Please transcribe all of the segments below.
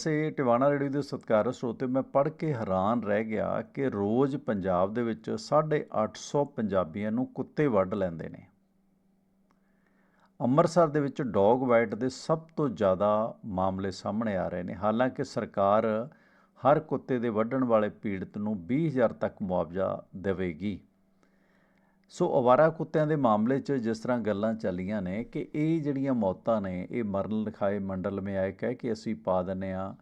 ਸੇ Tiwana radio ਦੇ ਸਤਿਕਾਰਯੋਗ ਸਰੋਤੇ, ਮੈਂ ਪੜ੍ਹ ਕੇ ਹੈਰਾਨ ਰਹਿ ਗਿਆ ਕਿ ਰੋਜ਼ ਪੰਜਾਬ ਦੇ ਵਿੱਚ 850 ਪੰਜਾਬੀਆਂ ਨੂੰ ਕੁੱਤੇ ਵੱਢ ਲੈਂਦੇ ਨੇ। ਅੰਮ੍ਰਿਤਸਰ ਦੇ ਵਿੱਚ ਡੌਗ ਵਾਈਟ ਦੇ ਸਭ ਤੋਂ ਜ਼ਿਆਦਾ ਮਾਮਲੇ ਸਾਹਮਣੇ ਆ ਰਹੇ ਨੇ। ਹਾਲਾਂਕਿ ਸਰਕਾਰ ਹਰ ਕੁੱਤੇ ਦੇ ਵੱਢਣ ਵਾਲੇ ਪੀੜਤ ਨੂੰ 20000 ਤੱਕ ਮੁਆਵਜ਼ਾ ਦੇਵੇਗੀ। ਸੋ ਅਵਾਰਾ ਕੁੱਤਿਆਂ ਦੇ ਮਾਮਲੇ 'ਚ ਜਿਸ ਤਰ੍ਹਾਂ ਗੱਲਾਂ ਚੱਲੀਆਂ ਨੇ ਕਿ ਇਹ ਜਿਹੜੀਆਂ ਮੌਤਾਂ ਨੇ, ਇਹ ਮਰਨ ਲਿਖਾਏ ਮੰਡਲ ਮੇ ਆਏ ਕਹਿ ਕੇ ਅਸੀਂ ਪਾ ਦਿੰਦੇ ਆ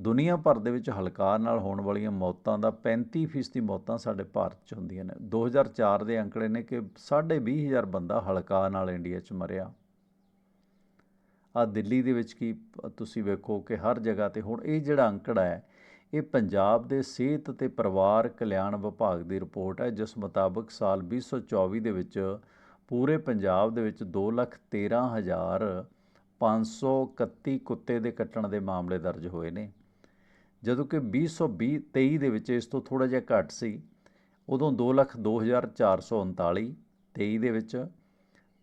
ਦੁਨੀਆ ਭਰ ਦੇ ਵਿੱਚ ਹਲਕਾਰ ਨਾਲ ਹੋਣ ਵਾਲੀਆਂ ਮੌਤਾਂ ਦਾ 35% ਦੀ ਮੌਤਾਂ ਸਾਡੇ ਭਾਰਤ 'ਚ ਹੁੰਦੀਆਂ ਨੇ। 2004 ਦੇ ਅੰਕੜੇ ਨੇ ਕਿ 2.5000 ਬੰਦਾ ਹਲਕਾਰ ਨਾਲ ਇੰਡੀਆ 'ਚ ਮਰਿਆ। ਆ ਦਿੱਲੀ ਦੇ ਵਿੱਚ ਕੀ ਤੁਸੀਂ ਵੇਖੋ ਕਿ ਹਰ ਜਗ੍ਹਾ ਤੇ ਹੁਣ ਇਹ ਜਿਹੜਾ ਅੰਕੜਾ ਹੈ ਇਹ ਪੰਜਾਬ ਦੇ ਸਿਹਤ ਤੇ ਪਰਿਵਾਰ ਕਲਿਆਣ ਵਿਭਾਗ ਦੀ ਰਿਪੋਰਟ ਹੈ, ਜਿਸ ਮੁਤਾਬਕ ਸਾਲ 2024 ਦੇ ਵਿੱਚ ਪੂਰੇ ਪੰਜਾਬ ਦੇ ਵਿੱਚ 213531 ਕੁੱਤੇ ਦੇ ਕੱਟਣ ਦੇ ਮਾਮਲੇ ਦਰਜ ਹੋਏ ਨੇ। ਜਦੋਂ ਕਿ 2020 23 ਦੇ ਵਿੱਚ ਇਸ ਤੋਂ ਥੋੜਾ ਜਿਹਾ ਘੱਟ ਸੀ, ਉਦੋਂ 202439 23 ਦੇ ਵਿੱਚ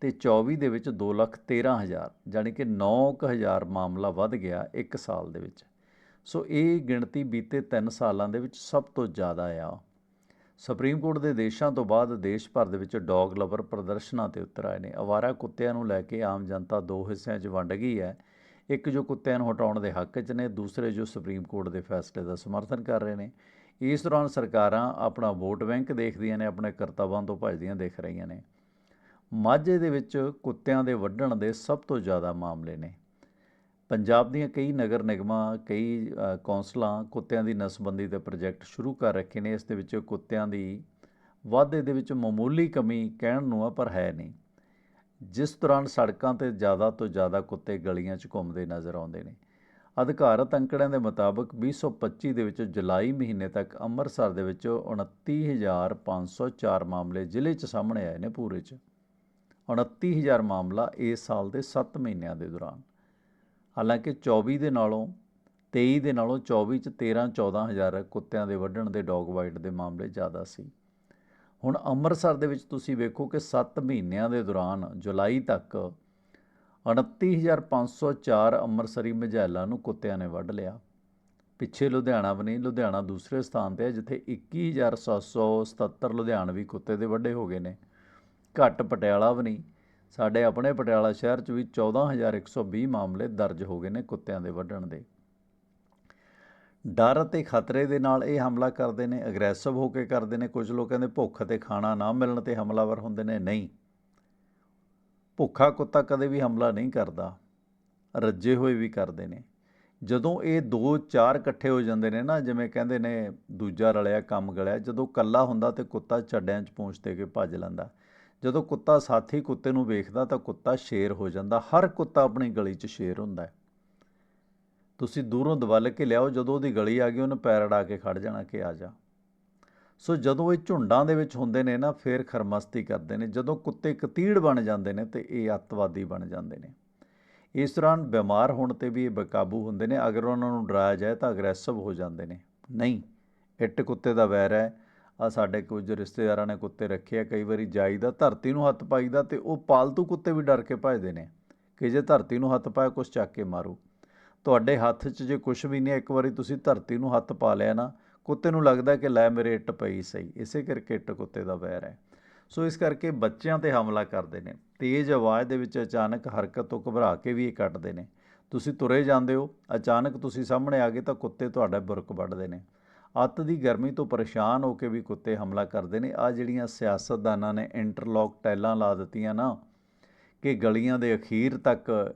ਤੇ 24 ਦੇ ਵਿੱਚ 213000 ਯਾਨੀ ਕਿ 9000 ਮਾਮਲਾ ਵੱਧ ਗਿਆ ਇੱਕ ਸਾਲ ਦੇ ਵਿੱਚ। ਸੋ ਇਹ ਗਿਣਤੀ ਬੀਤੇ 3 ਸਾਲਾਂ ਦੇ ਵਿੱਚ ਸਭ ਤੋਂ ਜ਼ਿਆਦਾ ਆ। ਸੁਪਰੀਮ ਕੋਰਟ ਦੇ ਦੇਸ਼ਾਂ ਤੋਂ ਬਾਅਦ ਦੇਸ਼ ਭਰ ਦੇ ਵਿੱਚ ਡੌਗ ਲਵਰ ਪ੍ਰਦਰਸ਼ਨਾਂ ਤੇ ਉਤਰ ਆਏ ਨੇ। ਅਵਾਰਾ ਕੁੱਤਿਆਂ ਨੂੰ ਲੈ ਕੇ ਆਮ ਜਨਤਾ ਦੋ ਹਿੱਸਿਆਂ 'ਚ ਵੰਡ ਗਈ ਹੈ। ਇੱਕ ਜੋ ਕੁੱਤਿਆਂ ਨੂੰ ਹਟਾਉਣ ਦੇ ਹੱਕ 'ਚ ਨੇ, ਦੂਸਰੇ ਜੋ ਸੁਪਰੀਮ ਕੋਰਟ ਦੇ ਫੈਸਲੇ ਦਾ ਸਮਰਥਨ ਕਰ ਰਹੇ ਨੇ। ਇਸ ਦੌਰਾਨ ਸਰਕਾਰਾਂ ਆਪਣਾ ਵੋਟ ਬੈਂਕ ਦੇਖਦੀਆਂ ਨੇ, ਆਪਣੇ ਕਰਤੱਵਾਂ ਤੋਂ ਭੱਜਦੀਆਂ ਦੇਖ ਰਹੀਆਂ ਨੇ। ਮਾਝੇ ਦੇ ਵਿੱਚ ਕੁੱਤਿਆਂ ਦੇ ਵੱਢਣ ਦੇ ਸਭ ਤੋਂ ਜ਼ਿਆਦਾ ਮਾਮਲੇ ਨੇ। ਪੰਜਾਬ ਦੀਆਂ ਕਈ ਨਗਰ ਨਿਗਮਾਂ, ਕਈ ਕੌਂਸਲਾਂ ਕੁੱਤਿਆਂ ਦੀ ਨਸਬੰਦੀ ਦੇ ਪ੍ਰੋਜੈਕਟ ਸ਼ੁਰੂ ਕਰ ਰੱਖੇ ਨੇ। ਇਸ ਦੇ ਵਿੱਚ ਕੁੱਤਿਆਂ ਦੀ ਵਾਧੇ ਦੇ ਵਿੱਚ ਮਾਮੂਲੀ ਕਮੀ ਕਹਿਣ ਨੂੰ ਆ ਪਰ ਹੈ ਨਹੀਂ। ਜਿਸ ਦੌਰਾਨ ਸੜਕਾਂ ਤੇ ਜ਼ਿਆਦਾ ਤੋਂ ਜ਼ਿਆਦਾ ਕੁੱਤੇ ਗਲੀਆਂ 'ਚ ਘੁੰਮਦੇ ਨਜ਼ਰ ਆਉਂਦੇ ਨੇ। ਅਧਿਕਾਰਤ ਅੰਕੜਿਆਂ ਦੇ ਮੁਤਾਬਕ 2025 ਦੇ ਵਿੱਚ ਜੁਲਾਈ ਮਹੀਨੇ ਤੱਕ ਅੰਮ੍ਰਿਤਸਰ ਦੇ ਵਿੱਚ 29504 ਮਾਮਲੇ ਜ਼ਿਲ੍ਹੇ 'ਚ ਸਾਹਮਣੇ ਆਏ ਨੇ ਪੂਰੇ 'ਚ। 29000 ਮਾਮਲਾ ਇਸ ਸਾਲ ਦੇ 7 ਮਹੀਨਿਆਂ ਦੇ ਦੌਰਾਨ। ਹਾਲਾਂਕਿ 24 ਦੇ ਨਾਲੋਂ 23 ਦੇ ਨਾਲੋਂ 24 ਚ 13 14000 ਕੁੱਤਿਆਂ ਦੇ ਵੱਢਣ ਦੇ ਡੌਗ ਬਾਈਟ ਦੇ ਮਾਮਲੇ ਜ਼ਿਆਦਾ ਸੀ। ਹੁਣ ਅੰਮ੍ਰਿਤਸਰ ਦੇ ਵਿੱਚ ਤੁਸੀਂ ਵੇਖੋ ਕਿ 7 ਮਹੀਨਿਆਂ ਦੇ ਦੌਰਾਨ ਜੁਲਾਈ ਤੱਕ 29504 ਅੰਮ੍ਰਿਤਸਰੀ ਮਝੈਲਾਂ ਨੂੰ ਕੁੱਤਿਆਂ ਨੇ ਵੱਢ ਲਿਆ। ਪਿੱਛੇ ਲੁਧਿਆਣਾ ਵੀ ਨਹੀਂ, ਲੁਧਿਆਣਾ ਦੂਸਰੇ ਸਥਾਨ ਤੇ ਹੈ, ਜਿੱਥੇ 21777 ਲੁਧਿਆਣਵੀ ਕੁੱਤੇ ਦੇ ਵੱਡੇ ਹੋ ਗਏ ਨੇ। ਘੱਟ ਪਟਿਆਲਾ ਵੀ ਨਹੀਂ ਸਾਡੇ ਆਪਣੇ ਪਟਿਆਲਾ ਸ਼ਹਿਰ 'ਚ ਵੀ 14120 ਮਾਮਲੇ ਦਰਜ ਹੋ ਗਏ ਨੇ ਕੁੱਤਿਆਂ ਦੇ ਵੱਢਣ ਦੇ। ਡਰ ਅਤੇ ਖਤਰੇ ਦੇ ਨਾਲ ਇਹ ਹਮਲਾ ਕਰਦੇ ਨੇ, ਅਗਰੈਸਿਵ ਹੋ ਕੇ ਕਰਦੇ ਨੇ। ਕੁਝ ਲੋਕ ਕਹਿੰਦੇ ਭੁੱਖ ਤੇ ਖਾਣਾ ਨਾ ਮਿਲਣ ਤੇ ਹਮਲਾਵਰ ਹੁੰਦੇ ਨੇ। ਨਹੀਂ। ਭੁੱਖਾ ਕੁੱਤਾ ਕਦੇ ਵੀ ਹਮਲਾ ਨਹੀਂ ਕਰਦਾ। ਰੱਜੇ ਹੋਏ ਵੀ ਕਰਦੇ ਨੇ। ਜਦੋਂ ਇਹ ਦੋ ਚਾਰ ਇਕੱਠੇ ਹੋ ਜਾਂਦੇ ਨੇ ਨਾ, ਜਿਵੇਂ ਕਹਿੰਦੇ ਨੇ, ਦੂਜਾ ਰਲਿਆ, ਕੰਮ ਗਲਿਆ, ਜਦੋਂ ਕੱਲਾ ਹੁੰਦਾ ਤੇ ਕੁੱਤਾ ਚੱਡਿਆਂ 'ਚ ਪਹੁੰਚ ਦੇ ਕੇ ਭੱਜ ਲੈਂਦਾ। ਜਦੋਂ ਕੁੱਤਾ ਸਾਥੀ ਕੁੱਤੇ ਨੂੰ ਵੇਖਦਾ ਤਾਂ ਕੁੱਤਾ ਸ਼ੇਰ ਹੋ ਜਾਂਦਾ। ਹਰ ਕੁੱਤਾ ਆਪਣੀ ਗਲੀ 'ਚ ਸ਼ੇਰ ਹੁੰਦਾ ਹੈ। ਤੁਸੀਂ ਦੂਰੋਂ ਦਵਲ ਕੇ ਲਿਆਓ, ਜਦੋਂ ਉਹਦੀ ਗਲੀ ਆ ਗਈ, ਉਹਨੇ ਪੈਰ ਅੜਾ ਕੇ ਖੜ ਜਾਣਾ ਕਿ ਆ ਜਾ। ਸੋ ਜਦੋਂ ਇਹ ਝੁੰਡਾਂ ਦੇ ਵਿੱਚ ਹੁੰਦੇ ਨੇ ਨਾ, ਫੇਰ ਖਰਮਸਤੀ ਕਰਦੇ ਨੇ। ਜਦੋਂ ਕੁੱਤੇ ਕਤੀੜ ਬਣ ਜਾਂਦੇ ਨੇ, ਤੇ ਇਹ ਅੱਤਵਾਦੀ ਬਣ ਜਾਂਦੇ ਨੇ। ਇਸ ਦੌਰਾਨ ਬਿਮਾਰ ਹੋਣ ਤੇ ਵੀ ਇਹ ਬੇਕਾਬੂ ਹੁੰਦੇ ਨੇ। ਅਗਰ ਉਹਨਾਂ ਨੂੰ ਡਰਾਇਆ ਜਾਏ ਤਾਂ ਅਗਰੈਸਿਵ ਹੋ ਜਾਂਦੇ ਨੇ। ਨਹੀਂ, ਇੱਟ ਕੁੱਤੇ ਦਾ ਵੈਰ ਹੈ। ਆ ਸਾਡੇ ਕੁਝ ਰਿਸ਼ਤੇਦਾਰਾਂ ਨੇ ਕੁੱਤੇ ਰੱਖੇ ਆ, ਕਈ ਵਾਰੀ ਜਾਈਦਾ, ਧਰਤੀ ਨੂੰ ਹੱਥ ਪਾਈਦਾ ਤੇ ਉਹ ਪਾਲਤੂ ਕੁੱਤੇ ਵੀ ਡਰ ਕੇ ਭੱਜਦੇ ਨੇ ਕਿ ਜੇ ਧਰਤੀ ਨੂੰ ਹੱਥ ਪਾਇਆ ਕੁਛ ਚੱਕ ਕੇ ਮਾਰੂ। ਤੁਹਾਡੇ ਹੱਥ 'ਚ ਜੇ ਕੁਝ ਵੀ ਨਹੀਂ, ਇੱਕ ਵਾਰੀ ਤੁਸੀਂ ਧਰਤੀ ਨੂੰ ਹੱਥ ਪਾ ਲਿਆ ਨਾ, ਕੁੱਤੇ ਨੂੰ ਲੱਗਦਾ ਕਿ ਲੈ ਮੇਰੇ ਇੱਟ ਪਈ ਸਹੀ, ਇਸੇ ਕਰਕੇ ਇੱਟ ਕੁੱਤੇ ਦਾ ਵੈਰ ਹੈ। ਸੋ ਇਸ ਕਰਕੇ ਬੱਚਿਆਂ ਤੇ ਹਮਲਾ ਕਰਦੇ ਨੇ, ਤੇਜ਼ ਆਵਾਜ਼ ਦੇ ਵਿੱਚ ਅਚਾਨਕ ਹਰਕਤ ਤੋਂ ਘਬਰਾ ਕੇ ਵੀ ਇਹ ਕੱਟਦੇ ਨੇ। ਤੁਸੀਂ ਤੁਰੇ ਜਾਂਦੇ ਹੋ, ਅਚਾਨਕ ਤੁਸੀਂ ਸਾਹਮਣੇ ਆ ਗਏ ਤਾਂ ਕੁੱਤੇ ਤੁਹਾਡਾ ਬੁਰਕ ਵੱਢਦੇ ਨੇ। ਅੱਤ ਦੀ ਗਰਮੀ ਤੋਂ ਪਰੇਸ਼ਾਨ ਹੋ ਕੇ ਵੀ ਕੁੱਤੇ ਹਮਲਾ ਕਰਦੇ ਨੇ। ਆ ਜਿਹੜੀਆਂ ਸਿਆਸਤਦਾਨਾਂ ਨੇ ਇੰਟਰਲੌਕ ਟਾਈਲਾਂ ਲਾ ਦਿੱਤੀਆਂ ਨਾ, ਕਿ ਗਲੀਆਂ ਦੇ ਅਖੀਰ ਤੱਕ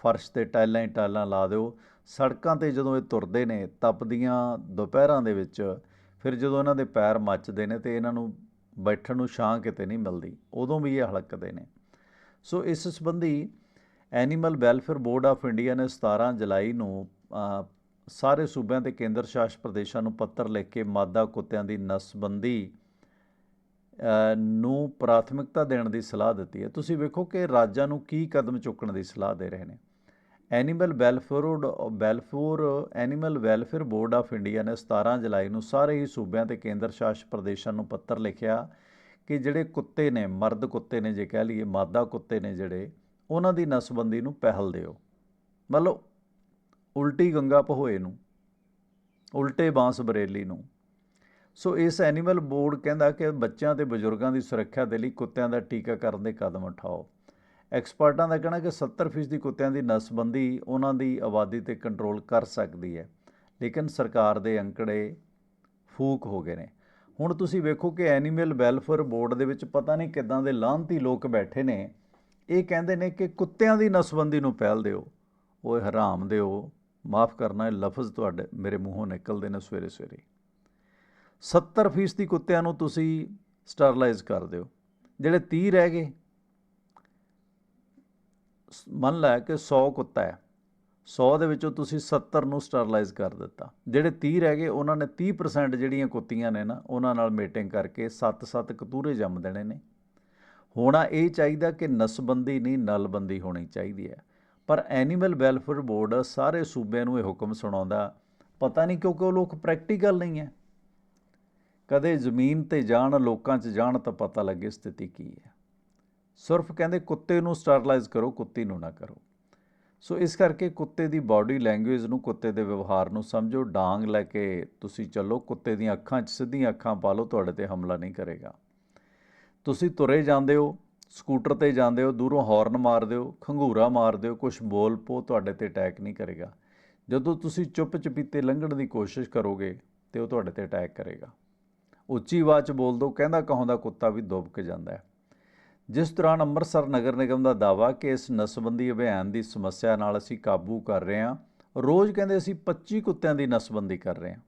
ਫਰਸ਼ ਤੇ ਟਾਈਲਾਂ ਹੀ ਟਾਈਲਾਂ ਲਾ ਦਿਓ। ਸੜਕਾਂ ਤੇ ਜਦੋਂ ਇਹ ਤੁਰਦੇ ਨੇ, ਤਪਦੀਆਂ ਦੁਪਹਿਰਾਂ ਦੇ ਵਿੱਚ, ਫਿਰ ਜਦੋਂ ਇਹਨਾਂ ਦੇ ਪੈਰ ਮੱਚਦੇ ਨੇ ਤੇ ਇਹਨਾਂ ਨੂੰ ਬੈਠਣ ਨੂੰ ਛਾਂ ਕਿਤੇ ਨਹੀਂ ਮਿਲਦੀ, ਉਦੋਂ ਵੀ ਇਹ ਹਲਕਦੇ ਨੇ। ਸੋ ਇਸ ਸੰਬੰਧੀ animal welfare board of India ਨੇ 17 ਜੁਲਾਈ ਨੂੰ ਸਾਰੇ ਸੂਬਿਆਂ ਤੇ ਕੇਂਦਰ ਸ਼ਾਸਤ ਪ੍ਰਦੇਸ਼ਾਂ ਨੂੰ ਪੱਤਰ ਲਿਖ ਕੇ ਮਾਦਾ ਕੁੱਤਿਆਂ ਦੀ ਨਸਬੰਦੀ ਨੂੰ ਪ੍ਰਾਥਮਿਕਤਾ ਦੇਣ ਦੀ ਸਲਾਹ ਦਿੱਤੀ ਹੈ। ਤੁਸੀਂ ਵੇਖੋ ਕਿ ਰਾਜਾਂ ਨੂੰ ਕੀ ਕਦਮ ਚੁੱਕਣ ਦੀ ਸਲਾਹ ਦੇ ਰਹੇ ਨੇ। Animal welfare welfare animal welfare board of India ਨੇ 17 ਜੁਲਾਈ ਨੂੰ ਸਾਰੇ ਹੀ ਸੂਬਿਆਂ ਤੇ ਕੇਂਦਰ ਸ਼ਾਸਤ ਪ੍ਰਦੇਸ਼ਾਂ ਨੂੰ ਪੱਤਰ ਲਿਖਿਆ ਕਿ ਜਿਹੜੇ ਕੁੱਤੇ ਨੇ, ਮਰਦ ਕੁੱਤੇ ਨੇ ਜੇ ਕਹਿ ਲਈਏ, ਮਾਦਾ ਕੁੱਤੇ ਨੇ ਜਿਹੜੇ, ਉਹਨਾਂ ਦੀ ਨਸਬੰਦੀ ਨੂੰ ਪਹਿਲ ਦਿਓ। ਮਤਲਬ ਉਲਟੀ ਗੰਗਾ ਪਹੋਏ ਨੂੰ, ਉਲਟੇ ਬਾਂਸ ਬਰੇਲੀ ਨੂੰ। ਸੋ ਇਸ ਐਨੀਮਲ ਬੋਰਡ ਕਹਿੰਦਾ ਕਿ ਬੱਚਿਆਂ ਤੇ ਬਜ਼ੁਰਗਾਂ ਦੀ ਸੁਰੱਖਿਆ ਦੇ ਲਈ ਕੁੱਤਿਆਂ ਦਾ ਟੀਕਾਕਰਨ ਦੇ ਕਦਮ ਉਠਾਓ। ਐਕਸਪਰਟਾਂ ਦਾ ਕਹਿਣਾ ਕਿ 70% ਦੀ ਕੁੱਤਿਆਂ ਦੀ ਨਸਬੰਦੀ ਉਹਨਾਂ ਦੀ ਆਬਾਦੀ ਤੇ ਕੰਟਰੋਲ ਕਰ ਸਕਦੀ ਹੈ, ਲੇਕਿਨ ਸਰਕਾਰ ਦੇ ਅੰਕੜੇ ਫੂਕ ਹੋ ਗਏ ਨੇ। ਹੁਣ ਤੁਸੀਂ ਵੇਖੋ ਕਿ ਐਨੀਮਲ ਵੈਲਫੇਅਰ ਬੋਰਡ ਦੇ ਵਿੱਚ ਪਤਾ ਨਹੀਂ ਕਿੱਦਾਂ ਦੇ ਲਾਹਨਤੀ ਲੋਕ ਬੈਠੇ ਨੇ। ਇਹ ਕਹਿੰਦੇ ਨੇ ਕਿ ਕੁੱਤਿਆਂ ਦੀ ਨਸਬੰਦੀ ਨੂੰ ਪਹਿਲ ਦਿਓ, ਓਏ ਹਰਾਮ ਦਿਓ। ਮਾਫ ਕਰਨਾ ਇਹ ਲਫ਼ਜ਼ ਤੁਹਾਡੇ ਮੇਰੇ ਮੂੰਹੋਂ ਨਿਕਲਦੇ ਨੇ ਸਵੇਰੇ ਸਵੇਰੇ। 70% ਦੀ ਕੁੱਤਿਆਂ ਨੂੰ ਤੁਸੀਂ ਸਟਰਲਾਈਜ਼ ਕਰ ਦਿਓ। ਜਿਹੜੇ 30 ਰਹਿ ਗਏ ਮੰਨ ਲੈ ਕਿ 100 ਕੁੱਤਾ ਹੈ 100 ਦੇ ਵਿੱਚੋਂ ਤੁਸੀਂ 70 ਨੂੰ ਸਟਰਲਾਈਜ਼ ਕਰ ਦਿੱਤਾ। ਜਿਹੜੇ 30 ਰਹਿ ਗਏ, ਉਹਨਾਂ ਨੇ 30% ਜਿਹੜੀਆਂ ਕੁੱਤੀਆਂ ਨੇ ਨਾ, ਉਹਨਾਂ ਨਾਲ ਮੀਟਿੰਗ ਕਰਕੇ 7-7 ਕਤੂਰੇ ਜੰਮ ਦੇਣੇ ਨੇ। ਹੋਣਾ ਇਹ ਚਾਹੀਦਾ ਕਿ ਨਸਬੰਦੀ ਨਹੀਂ, ਨਲਬੰਦੀ ਹੋਣੀ ਚਾਹੀਦੀ ਹੈ। ਪਰ ਐਨੀਮਲ ਵੈਲਫੇਅਰ ਬੋਰਡ ਸਾਰੇ ਸੂਬਿਆਂ ਨੂੰ ਇਹ ਹੁਕਮ ਸੁਣਾਉਂਦਾ, ਪਤਾ ਨਹੀਂ ਕਿਉਂਕਿ ਉਹ ਲੋਕ ਪ੍ਰੈਕਟੀਕਲ ਨਹੀਂ ਹੈ। ਕਦੇ ਜ਼ਮੀਨ ਤੇ ਜਾਣ, ਲੋਕਾਂ 'ਚ ਜਾਣ ਤਾਂ ਪਤਾ ਲੱਗੇ ਸਥਿਤੀ ਕੀ ਹੈ। ਸਿਰਫ ਕਹਿੰਦੇ, ਕੁੱਤੇ ਨੂੰ ਸਟਰਲਾਈਜ਼ ਕਰੋ, ਕੁੱਤੀ ਨੂੰ ਨਾ ਕਰੋ। ਸੋ ਇਸ ਕਰਕੇ ਕੁੱਤੇ ਦੀ ਬਾਡੀ ਲੈਂਗੁਏਜ ਨੂੰ, ਕੁੱਤੇ ਦੇ ਵਿਵਹਾਰ ਨੂੰ ਸਮਝੋ। ਡਾਂਗ ਲੈ ਕੇ ਤੁਸੀਂ ਚੱਲੋ, ਕੁੱਤੇ ਦੀਆਂ ਅੱਖਾਂ 'ਚ ਸਿੱਧੀਆਂ ਅੱਖਾਂ ਪਾ ਲਓ, ਤੁਹਾਡੇ ਤੇ ਹਮਲਾ ਨਹੀਂ ਕਰੇਗਾ। ਤੁਸੀਂ ਤੁਰੇ ਜਾਂਦੇ ਹੋ ਸਕੂਟਰ ਤੇ ਜਾਂਦੇ ਹੋ, ਦੂਰੋਂ ਹਾਰਨ ਮਾਰ ਦਿਓ ਖੰਗੂਰਾ ਮਾਰ ਦਿਓ ਕੁਝ ਬੋਲ ਪੋ ਤੁਹਾਡੇ ਤੇ ਅਟੈਕ ਨਹੀਂ ਕਰੇਗਾ। ਜਦੋਂ ਤੁਸੀਂ ਚੁੱਪ ਚਪੀਤੇ ਲੰਘਣ ਦੀ ਕੋਸ਼ਿਸ਼ ਕਰੋਗੇ ਤੇ ਉਹ ਤੁਹਾਡੇ ਤੇ ਅਟੈਕ ਕਰੇਗਾ। ਉੱਚੀ ਆਵਾਜ਼ 'ਚ ਬੋਲ ਦੋ, ਕਹਿੰਦਾ ਕਹਾਉਂਦਾ ਕੁੱਤਾ ਵੀ ਦੁਬਕ ਜਾਂਦਾ ਹੈ। ਜਿਸ ਦੌਰਾਨ ਅੰਮ੍ਰਿਤਸਰ ਨਗਰ ਨਿਗਮ ਦਾ ਦਾਵਾ ਕਿ ਇਸ ਨਸਬੰਦੀ ਅਭਿਆਨ ਦੀ ਸਮੱਸਿਆ ਨਾਲ ਅਸੀਂ ਕਾਬੂ ਕਰ ਰਹੇ ਹਾਂ। ਰੋਜ਼ ਕਹਿੰਦੇ ਅਸੀਂ 25 ਕੁੱਤਿਆਂ ਦੀ ਨਸਬੰਦੀ ਕਰ ਰਹੇ ਹਾਂ।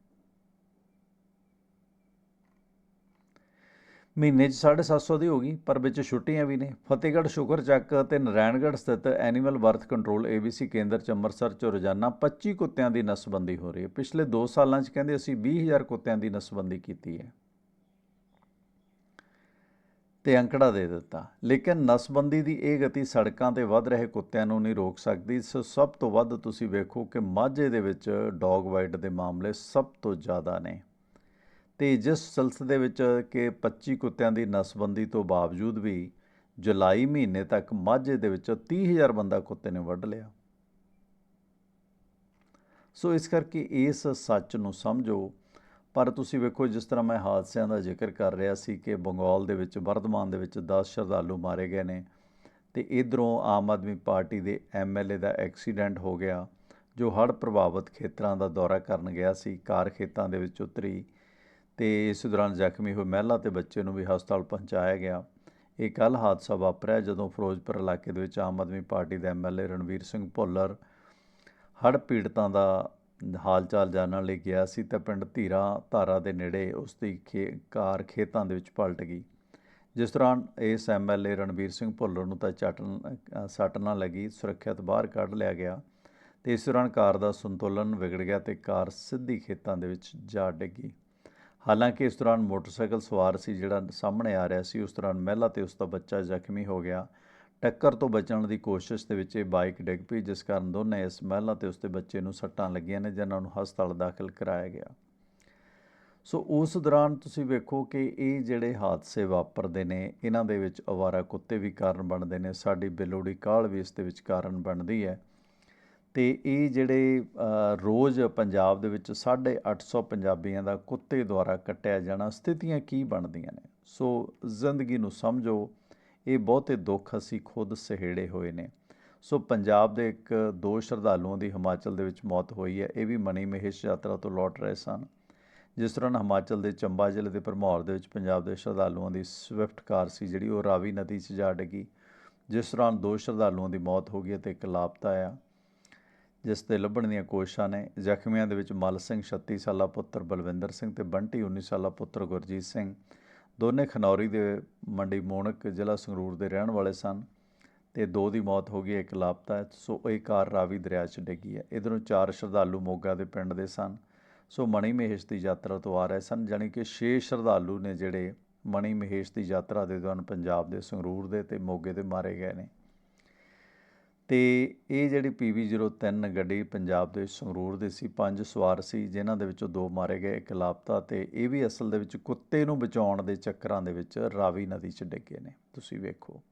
ਮਹੀਨੇ 'ਚ 750 ਦੀ ਹੋ ਗਈ, ਪਰ ਵਿੱਚ ਛੁੱਟੀਆਂ ਵੀ ਨੇ। ਫਤਿਹਗੜ੍ਹ ਸ਼ੁਕਰ ਚੱਕ ਅਤੇ ਨਾਰਾਇਣਗੜ੍ਹ ਸਥਿਤ ਐਨੀਮਲ ਬਰਥ ਕੰਟਰੋਲ ਏਬੀਸੀ ਕੇਂਦਰ 'ਚ ਅੰਮ੍ਰਿਤਸਰ 'ਚ ਰੋਜ਼ਾਨਾ 25 ਕੁੱਤਿਆਂ ਦੀ ਨਸਬੰਦੀ ਹੋ ਰਹੀ ਹੈ। ਪਿਛਲੇ 2 ਸਾਲਾਂ 'ਚ ਕਹਿੰਦੇ ਅਸੀਂ 20000 ਕੁੱਤਿਆਂ ਦੀ ਨਸਬੰਦੀ ਕੀਤੀ ਹੈ। ਤੇ ਅੰਕੜਾ ਦੇ ਦਿੱਤਾ। ਲੇਕਿਨ ਨਸਬੰਦੀ ਦੀ ਇਹ ਗਤੀ ਸੜਕਾਂ ਤੇ ਵੱਧ ਰਹੇ ਕੁੱਤਿਆਂ ਨੂੰ ਨਹੀਂ ਰੋਕ ਸਕਦੀ। ਸੋ ਸਭ ਤੋਂ ਵੱਧ ਤੁਸੀਂ ਵੇਖੋ ਕਿ ਮਾਝੇ ਦੇ ਵਿੱਚ ਡੌਗ ਵਾਈਟ ਦੇ ਮਾਮਲੇ ਸਭ ਤੋਂ ਜ਼ਿਆਦਾ ਨੇ। ਤੇ ਜਿਸ ਸਿਲਸਿਲੇ ਵਿੱਚ ਕਿ 25 ਕੁੱਤਿਆਂ ਦੀ ਨਸਬੰਦੀ ਤੋਂ ਬਾਵਜੂਦ ਵੀ ਜੁਲਾਈ ਮਹੀਨੇ ਤੱਕ ਮਾਝੇ ਦੇ ਵਿੱਚ 30000 ਬੰਦਾ ਕੁੱਤੇ ਨੇ ਵੱਢ ਲਿਆ। ਸੋ ਇਸ ਕਰਕੇ ਇਸ ਸੱਚ ਨੂੰ ਸਮਝੋ। ਪਰ ਤੁਸੀਂ ਵੇਖੋ, ਜਿਸ ਤਰ੍ਹਾਂ ਮੈਂ ਹਾਦਸਿਆਂ ਦਾ ਜ਼ਿਕਰ ਕਰ ਰਿਹਾ ਸੀ ਕਿ ਬੰਗਾਲ ਦੇ ਵਿੱਚ, ਵਰਧਮਾਨ ਦੇ ਵਿੱਚ 10 ਸ਼ਰਧਾਲੂ ਮਾਰੇ ਗਏ ਨੇ ਤੇ ਇਧਰੋਂ ਆਮ ਆਦਮੀ ਪਾਰਟੀ ਦੇ ਐਮਐਲਏ ਦਾ ਐਕਸੀਡੈਂਟ ਹੋ ਗਿਆ, ਜੋ ਹੜ੍ਹ ਪ੍ਰਭਾਵਿਤ ਖੇਤਰਾਂ ਦਾ ਦੌਰਾ ਕਰਨ ਗਿਆ ਸੀ, ਕਾਰ ਖੇਤਾਂ ਦੇ ਵਿੱਚ ਉਤਰੀ। ਤੇ ਇਸ ਦੌਰਾਨ ਜ਼ਖਮੀ ਹੋਏ ਮਹਿਲਾ ਤੇ ਬੱਚੇ ਨੂੰ ਵੀ ਹਸਪਤਾਲ ਪਹੁੰਚਾਇਆ ਗਿਆ। ਇਹ ਕੱਲ ਹਾਦਸਾ ਵਾਪਰਿਆ ਜਦੋਂ ਫਿਰੋਜ਼ਪੁਰ ਇਲਾਕੇ ਦੇ ਵਿੱਚ ਆਮ ਆਦਮੀ ਪਾਰਟੀ ਦੇ ਐਮਐਲਏ ਰਣਵੀਰ ਸਿੰਘ ਭੁੱਲਰ ਹੜ੍ਹ ਪੀੜਤਾਂ ਦਾ ਹਾਲ ਚਾਲ ਜਾਣਨ ਲਈ ਗਿਆ ਸੀ ਤਾਂ ਪਿੰਡ ਧੀਰਾ ਧਾਰਾ ਦੇ ਨੇੜੇ ਉਸ ਦੀ ਖੇ ਕਾਰ ਖੇਤਾਂ ਦੇ ਵਿੱਚ ਪਲਟ ਗਈ। ਜਿਸ ਦੌਰਾਨ ਇਸ ਐਮਐਲਏ ਰਣਵੀਰ ਸਿੰਘ ਭੁੱਲਰ ਨੂੰ ਤਾਂ ਚਟਨ ਅ, ਸੱਟ ਨਾ ਲੱਗੀ ਸੁਰੱਖਿਅਤ ਬਾਹਰ ਕੱਢ ਲਿਆ ਗਿਆ ਤੇ ਇਸ ਦੌਰਾਨ ਕਾਰ ਦਾ ਸੰਤੁਲਨ ਵਿਗੜ ਗਿਆ ਤੇ ਕਾਰ ਸਿੱਧੀ ਖੇਤਾਂ ਦੇ ਵਿੱਚ ਜਾ ਡਿੱਗੀ। ਹਾਲਾਂਕਿ ਇਸ ਦੌਰਾਨ ਮੋਟਰਸਾਈਕਲ ਸਵਾਰ ਸੀ ਜਿਹੜਾ ਸਾਹਮਣੇ ਆ ਰਿਹਾ ਸੀ। ਉਸ ਦੌਰਾਨ ਮਹਿਲਾ ਤੇ ਉਸ ਦਾ ਬੱਚਾ ਜ਼ਖਮੀ ਹੋ ਗਿਆ। ਟੱਕਰ ਤੋਂ ਬਚਣ ਦੀ ਕੋਸ਼ਿਸ਼ ਦੇ ਵਿੱਚ ਇਹ ਬਾਈਕ ਡਿੱਗ ਪਈ, ਜਿਸ ਕਾਰਨ ਦੋਨੇ ਇਸ ਮਹਿਲਾ ਤੇ ਉਸ ਦੇ ਬੱਚੇ ਨੂੰ ਸੱਟਾਂ ਲੱਗੀਆਂ ਨੇ, ਜਿਨ੍ਹਾਂ ਨੂੰ ਹਸਪਤਾਲ ਦਾਖਲ ਕਰਾਇਆ ਗਿਆ। ਸੋ ਉਸ ਦੌਰਾਨ ਤੁਸੀਂ ਵੇਖੋ ਕਿ ਇਹ ਜਿਹੜੇ ਹਾਦਸੇ ਵਾਪਰਦੇ ਨੇ, ਇਹਨਾਂ ਦੇ ਵਿੱਚ ਅਵਾਰਾ ਕੁੱਤੇ ਵੀ ਕਾਰਨ ਬਣਦੇ ਨੇ, ਸਾਡੀ ਬਿਲੋੜੀ ਕਾਲ ਵੀ ਇਸ ਦੇ ਵਿੱਚ ਕਾਰਨ ਬਣਦੀ ਹੈ। ਤੇ ਇਹ ਜਿਹੜੇ ਰੋਜ਼ ਪੰਜਾਬ ਦੇ ਵਿੱਚ 850 ਪੰਜਾਬੀਆਂ ਦਾ ਕੁੱਤੇ ਦੁਆਰਾ ਕੱਟਿਆ ਜਾਣਾ, ਸਥਿਤੀਆਂ ਕੀ ਬਣਦੀਆਂ ਨੇ? ਸੋ ਜ਼ਿੰਦਗੀ ਨੂੰ ਸਮਝੋ, ਇਹ ਬਹੁਤੇ ਦੁੱਖ ਅਸੀਂ ਖੁਦ ਸਹੇੜੇ ਹੋਏ ਨੇ। ਸੋ ਪੰਜਾਬ ਦੇ ਇੱਕ ਦੋ ਸ਼ਰਧਾਲੂਆਂ ਦੀ ਹਿਮਾਚਲ ਦੇ ਵਿੱਚ ਮੌਤ ਹੋਈ ਹੈ, ਇਹ ਵੀ ਮਣੀ ਮਹੇਸ਼ ਯਾਤਰਾ ਤੋਂ ਲੌਟ ਰਹੇ ਸਨ। ਜਿਸ ਤਰ੍ਹਾਂ ਹਿਮਾਚਲ ਦੇ ਚੰਬਾ ਜ਼ਿਲ੍ਹੇ ਦੇ ਭਰਮੌਰ ਦੇ ਵਿੱਚ ਪੰਜਾਬ ਦੇ ਸ਼ਰਧਾਲੂਆਂ ਦੀ ਸਵਿਫਟ ਕਾਰ ਸੀ, ਜਿਹੜੀ ਉਹ ਰਾਵੀ ਨਦੀ 'ਚ ਜਾ ਡਿੱਗੀ। ਜਿਸ ਦੌਰਾਨ ਦੋ ਸ਼ਰਧਾਲੂਆਂ ਦੀ ਮੌਤ ਹੋ ਗਈ ਅਤੇ ਇੱਕ ਲਾਪਤਾ ਆ ਜਿਸ ਦੇ ਲੱਭਣ ਦੀਆਂ ਕੋਸ਼ਿਸ਼ਾਂ ਨੇ, ਜ਼ਖਮੀਆਂ ਦੇ ਵਿੱਚ ਮਲ ਸਿੰਘ 36 ਸਾਲਾ ਪੁੱਤਰ ਬਲਵਿੰਦਰ ਸਿੰਘ ਤੇ ਬੰਟੀ 19 ਸਾਲਾ ਪੁੱਤਰ ਗੁਰਜੀਤ ਸਿੰਘ। ਦੋਨੇ ਖਨੌਰੀ ਦੇ ਮੰਡੀ ਮੋਣਕ ਜ਼ਿਲ੍ਹਾ ਸੰਗਰੂਰ ਦੇ ਰਹਿਣ ਵਾਲੇ ਸਨ ਤੇ ਦੋ ਦੀ ਮੌਤ ਹੋ ਗਈ, ਇੱਕ ਲਾਪਤਾ ਹੈ। ਸੋ ਇਹ ਕਾਰ ਰਾਵੀ ਦਰਿਆ 'ਚ ਡਿੱਗੀ ਹੈ। ਇਧਰੋਂ ਚਾਰ ਸ਼ਰਧਾਲੂ ਮੋਗਾ ਦੇ ਪਿੰਡ ਦੇ ਸਨ। ਸੋ ਮਣੀ ਮਹੇਸ਼ ਦੀ ਯਾਤਰਾ ਤੋਂ ਆ ਰਹੇ ਸਨ, ਜਾਣੀ ਕਿ 6 ਸ਼ਰਧਾਲੂ ਨੇ ਜਿਹੜੇ ਮਣੀ ਮਹੇਸ਼ ਦੀ ਯਾਤਰਾ ਦੇ ਦੌਰਾਨ ਪੰਜਾਬ ਦੇ ਸੰਗਰੂਰ ਦੇ ਤੇ ਮੋਗੇ ਦੇ ਮਾਰੇ ਗਏ ਨੇ। ਅਤੇ ਇਹ ਜਿਹੜੀ PV03 ਗੱਡੀ ਪੰਜਾਬ ਦੇ ਸੰਗਰੂਰ ਦੇ ਸੀ, ਪੰਜ ਸਵਾਰ ਸੀ, ਜਿਨ੍ਹਾਂ ਦੇ ਵਿੱਚੋਂ ਦੋ ਮਾਰੇ ਗਏ, ਇੱਕ ਲਾਪਤਾ ਤੇ ਇਹ ਵੀ ਅਸਲ ਦੇ ਵਿੱਚ ਕੁੱਤੇ ਨੂੰ ਬਚਾਉਣ ਦੇ ਚੱਕਰਾਂ ਦੇ ਵਿੱਚ ਰਾਵੀ ਨਦੀ 'ਚ ਡਿੱਗੇ ਨੇ। ਤੁਸੀਂ ਵੇਖੋ।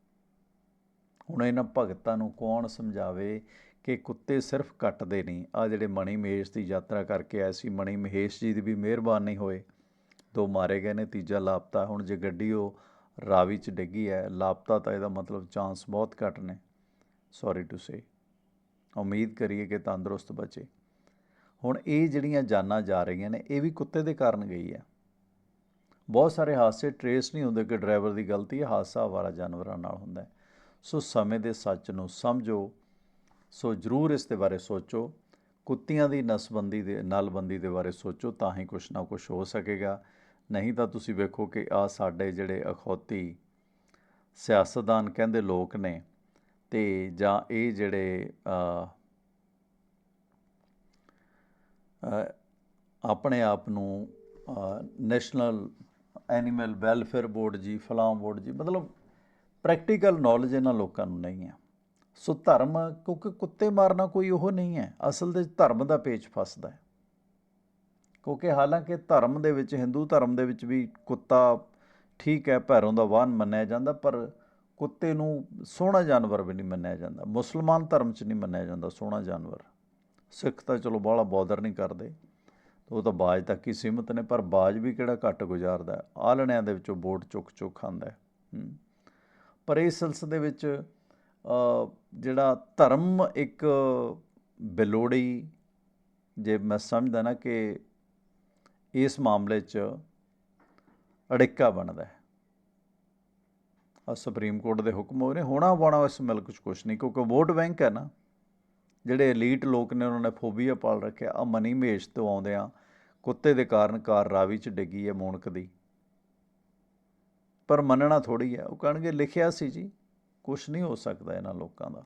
ਹੁਣ ਇਹਨਾਂ ਭਗਤਾਂ ਨੂੰ ਕੌਣ ਸਮਝਾਵੇ ਕਿ ਕੁੱਤੇ ਸਿਰਫ ਕੱਟਦੇ ਨਹੀਂ। ਆ ਜਿਹੜੇ ਮਣੀ ਮਹੇਸ਼ ਦੀ ਯਾਤਰਾ ਕਰਕੇ ਆਏ ਸੀ, ਮਣੀ ਮਹੇਸ਼ ਜੀ ਦੀ ਵੀ ਮਿਹਰਬਾਨੀ ਹੋਏ। ਦੋ ਮਾਰੇ ਗਏ ਨੇ, ਤੀਜਾ ਲਾਪਤਾ। ਹੁਣ ਜੇ ਗੱਡੀ ਉਹ ਰਾਵੀ ਚ ਡਿੱਗੀ ਹੈ, ਲਾਪਤਾ ਤਾਂ ਇਹਦਾ ਮਤਲਬ ਚਾਂਸ ਬਹੁਤ ਘੱਟ ਨੇ। Sorry to say. ਉਮੀਦ ਕਰੀਏ ਕਿ ਤੰਦਰੁਸਤ ਬਚੇ। ਹੁਣ ਇਹ ਜਿਹੜੀਆਂ ਜਾਨਾਂ ਜਾ ਰਹੀਆਂ ਨੇ, ਇਹ ਵੀ ਕੁੱਤੇ ਦੇ ਕਾਰਨ ਗਈ ਹੈ ਬਹੁਤ ਸਾਰੇ ਹਾਦਸੇ ਟਰੇਸ ਨਹੀਂ ਹੁੰਦੇ ਕਿ ਡਰਾਈਵਰ ਦੀ ਗਲਤੀ ਹੈ ਹਾਦਸਾ ਆਵਾਰਾ ਜਾਨਵਰਾਂ ਨਾਲ ਹੁੰਦਾ ਹੈ। ਸੋ ਸਮੇਂ ਦੇ ਸੱਚ ਨੂੰ ਸਮਝੋ। ਸੋ ਜ਼ਰੂਰ ਇਸ ਦੇ ਬਾਰੇ ਸੋਚੋ। ਕੁੱਤਿਆਂ ਦੀ ਨਸਬੰਦੀ ਦੇ, ਨਲਬੰਦੀ ਦੇ ਬਾਰੇ ਸੋਚੋ ਤਾਂ ਹੀ ਕੁਛ ਨਾ ਕੁਛ ਹੋ ਸਕੇਗਾ। ਨਹੀਂ ਤਾਂ ਤੁਸੀਂ ਵੇਖੋ ਕਿ ਆ ਸਾਡੇ ਜਿਹੜੇ ਅਖੌਤੀ ਸਿਆਸਤਦਾਨ ਕਹਿੰਦੇ ਲੋਕ ਨੇ ਤੇ ਜਾਂ ਇਹ ਜਿਹੜੇ ਆਪਣੇ ਆਪ ਨੂੰ ਨੈਸ਼ਨਲ ਐਨੀਮਲ ਵੈਲਫੇਅਰ ਬੋਰਡ ਜੀ ਫਲਾਂ ਬੋਰਡ ਜੀ, ਮਤਲਬ ਪ੍ਰੈਕਟੀਕਲ ਨੌਲੇਜ ਇਹਨਾਂ ਲੋਕਾਂ ਨੂੰ ਨਹੀਂ ਹੈ। ਸੋ ਧਰਮ ਕਿਉਂਕਿ ਕੁੱਤੇ ਮਾਰਨਾ ਕੋਈ ਉਹ ਨਹੀਂ ਹੈ, ਅਸਲ ਦੇ ਧਰਮ ਦਾ ਪੇਚ ਫਸਦਾ ਹੈ। ਕਿਉਂਕਿ ਹਾਲਾਂਕਿ ਧਰਮ ਦੇ ਵਿੱਚ ਹਿੰਦੂ ਧਰਮ ਦੇ ਵਿੱਚ ਵੀ ਕੁੱਤਾ ਠੀਕ ਹੈ, ਭੈਰੋਂ ਦਾ ਵਾਹਨ ਮੰਨਿਆ ਜਾਂਦਾ, ਪਰ ਕੁੱਤੇ ਨੂੰ ਸੋਹਣਾ ਜਾਨਵਰ ਵੀ ਨਹੀਂ ਮੰਨਿਆ ਜਾਂਦਾ। ਮੁਸਲਮਾਨ ਧਰਮ 'ਚ ਨਹੀਂ ਮੰਨਿਆ ਜਾਂਦਾ ਸੋਹਣਾ ਜਾਨਵਰ। ਸਿੱਖ ਤਾਂ ਚਲੋ ਬਾਹਲਾ ਬੌਦਰ ਨਹੀਂ ਕਰਦੇ। ਉਹ ਤਾਂ ਬਾਜ ਤੱਕ ਹੀ ਸੀਮਤ ਨੇ, ਪਰ ਬਾਜ ਵੀ ਕਿਹੜਾ ਘੱਟ ਗੁਜ਼ਾਰਦਾ ਹੈ। ਆਲਣਿਆਂ ਦੇ ਵਿੱਚੋਂ ਬੋਟ ਚੁੱਕ ਚੁੱਕ ਖਾਂਦਾ ਪਰ ਇਸ ਸਿਲਸਿਲੇ ਵਿੱਚ ਜਿਹੜਾ ਧਰਮ ਇੱਕ ਬੇਲੋੜੀ, ਜੇ ਮੈਂ ਸਮਝਦਾ ਨਾ ਕਿ ਇਸ ਮਾਮਲੇ 'ਚ ਅੜਿੱਕਾ ਬਣਦਾ ਸੁਪਰੀਮ ਕੋਰਟ ਦੇ ਹੁਕਮ ਹੋਏ ਨੇ। ਹੋਣਾ ਪਾਉਣਾ ਇਸ ਮੁਲਕ 'ਚ ਕੁਛ ਨਹੀਂ, ਕਿਉਂਕਿ ਵੋਟ ਬੈਂਕ ਹੈ ਨਾ। ਜਿਹੜੇ ਐਲੀਟ ਲੋਕ ਨੇ, ਉਹਨਾਂ ਨੇ ਫੋਬੀਆ ਪਾਲ ਰੱਖਿਆ। ਆ ਮਨੀ ਮਹੇਸ਼ ਤੋਂ ਆਉਂਦੇ ਆ। ਕੁੱਤੇ ਦੇ ਕਾਰਨ ਕਾਰ ਰਾਵੀ 'ਚ ਡਿੱਗੀ ਹੈ ਮੂਣਕ ਦੀ। ਪਰ ਮੰਨਣਾ ਥੋੜੀ ਹੈ। ਉਹ ਕਹਿਣਗੇ, ਲਿਖਿਆ ਸੀ ਜੀ। ਕੁਛ ਨਹੀਂ ਹੋ ਸਕਦਾ ਇਹਨਾਂ ਲੋਕਾਂ ਦਾ।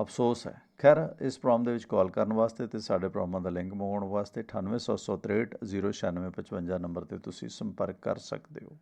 ਅਫਸੋਸ ਹੈ। ਖੈਰ, ਇਸ ਪ੍ਰੋਗਰਾਮ ਦੇ ਵਿੱਚ ਕਾਲ ਕਰਨ ਵਾਸਤੇ ਤੇ ਸਾਡੇ ਪ੍ਰੋਗਰਾਮਾਂ ਦਾ ਲਿੰਕ ਮੰਗਵਾਉਣ ਵਾਸਤੇ 9863 09655 ਨੰਬਰ ਤੇ ਤੁਸੀਂ ਸੰਪਰਕ ਕਰ ਸਕਦੇ ਹੋ।